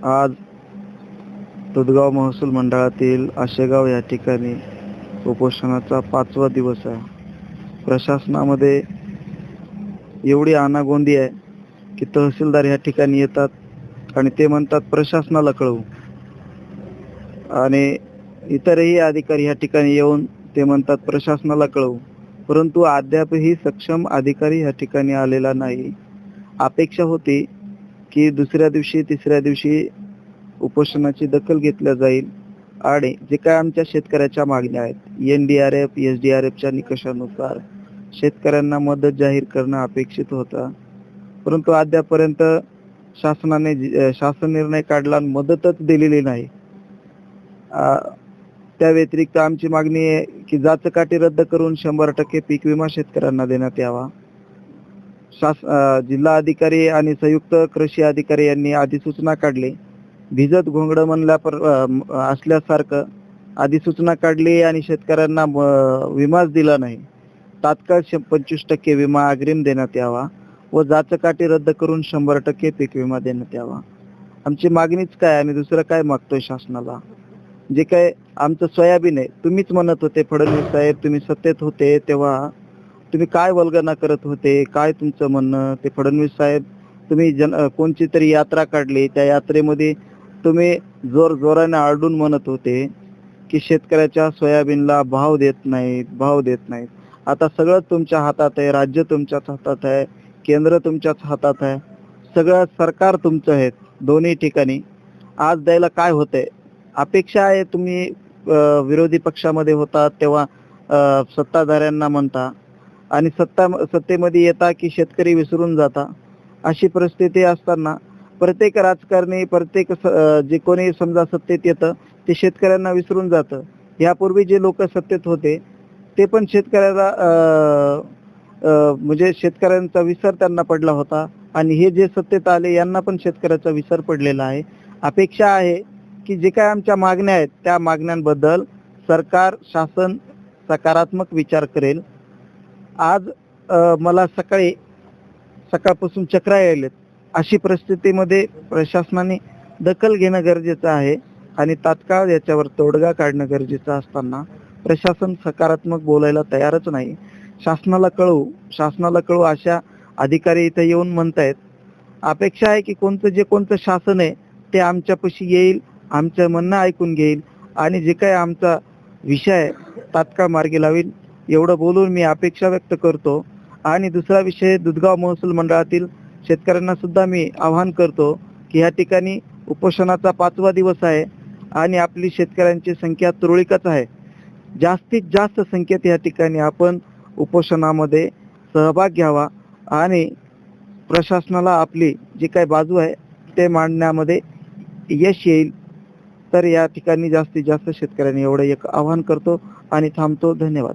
आज दुधगाव महसूल मंडळातील आशेगाव या ठिकाणी उपोषणाचा पाचवा दिवस आहे. प्रशासनामध्ये एवढी आनागोंदी आहे की तहसीलदार या ठिकाणी येतात आणि ते म्हणतात प्रशासनाला कळवू. आणि इतरही अधिकारी या ठिकाणी येऊन ते म्हणतात प्रशासनाला कळवू. परंतु अद्यापही सक्षम अधिकारी या ठिकाणी आलेला नाही. अपेक्षा होती की दुसऱ्या दिवशी तिसऱ्या दिवशी उपोषणाची दखल घेतल्या जाईल आणि जे काय आमच्या शेतकऱ्याच्या मागण्या आहेत N D R F S D R एफच्या निकषानुसार शेतकऱ्यांना मदत जाहीर करणं अपेक्षित होतं. परंतु अद्यापर्यंत शासनाने शासन निर्णय काढला आणि मदतच दिलेली नाही. त्या व्यतिरिक्त आमची मागणी आहे की जाचकाठी रद्द करून शंभर टक्के पीक विमा शेतकऱ्यांना देण्यात यावा. शास जिल्हा अधिकारी आणि संयुक्त कृषी अधिकारी यांनी अधिसूचना काढली. भिजत घोंगड म्हणल्या असल्यासारखं अधिसूचना काढली आणि शेतकऱ्यांना विमाच दिला नाही. तात्काळ श- पंचवीस टक्के विमा अग्रिम देण्यात यावा व जाचकाठी रद्द करून शंभर टक्के पीक विमा देण्यात यावा. आमची मागणीच काय आम्ही दुसरं काय मागतोय शासनाला? जे काय आमचं सोयाबीन आहे तुम्हीच म्हणत होते फडणवीस साहेब तुम्ही सत्तेत होते तेव्हा तुम्ही काय वल्गना करत होते? काय तुमचं म्हणणं? ते फडणवीस साहेब तुम्ही जन कोणची तरी यात्रा काढली? त्या यात्रेमध्ये तुम्ही जोर जोराने आरडून म्हणत होते की शेतकऱ्याच्या सोयाबीनला भाव देत नाहीत भाव देत नाहीत. आता सगळं तुमच्या हातात आहे राज्य तुमच्याच हातात आहे केंद्र तुमच्याच हातात आहे सगळं सरकार तुमचं आहे दोन्ही ठिकाणी. आज द्यायला काय होतंय? अपेक्षा आहे तुम्ही विरोधी पक्षामध्ये होता तेव्हा सत्ताधाऱ्यांना म्हणता. आणि सत्ता सत्तेमध्ये येता की शेतकरी विसरून जाता अशी परिस्थिती असताना प्रत्येक राजकारणी प्रत्येक जे कोणी समजा सत्तेत येतं ते शेतकऱ्यांना विसरून जातं. यापूर्वी जे लोक सत्तेत होते ते पण शेतकऱ्याला अं, म्हणजे शेतकऱ्यांचा विसर त्यांना पडला होता आणि हे जे सत्तेत आले यांना पण शेतकऱ्याचा विसर पडलेला आहे. अपेक्षा आहे की जे काय आमच्या मागण्या आहेत त्या मागण्यांबद्दल सरकार शासन सकारात्मक विचार करेल. आज मला सकाळी सकाळपासून चक्रा यायलेत अशी परिस्थितीमध्ये प्रशासनाने दखल घेणं गरजेचं आहे आणि तात्काळ याच्यावर तोडगा काढणं गरजेचं असताना प्रशासन सकारात्मक बोलायला तयारच नाही. शासनाला कळवू शासनाला कळवू अशा अधिकारी इथे येऊन म्हणतायत अपेक्षा आहे की कोणतं जे कोणतं शासन आहे ते आमच्यापाशी येईल आमचं म्हणणं ऐकून घेईल आणि जे काही आमचा विषय आहे तात्काळ मार्गी लावेल एवढं बोलून मी अपेक्षा व्यक्त करतो. आणि दुसरा विषय दुधगाव महसूल मंडळातील शेतकऱ्यांना सुद्धा मी आवाहन करतो की या ठिकाणी उपोषणाचा पाचवा दिवस आहे आणि आपली शेतकऱ्यांची संख्या तुरळीकच आहे. जास्तीत जास्त संख्येत या ठिकाणी आपण उपोषणामध्ये सहभाग घ्यावा आणि प्रशासनाला आपली जी काही बाजू आहे ते मांडण्यामध्ये यश येईल. तर या ठिकाणी जास्तीत जास्त शेतकऱ्यांनी एवढं एक आवाहन करतो आणि थांबतो. धन्यवाद.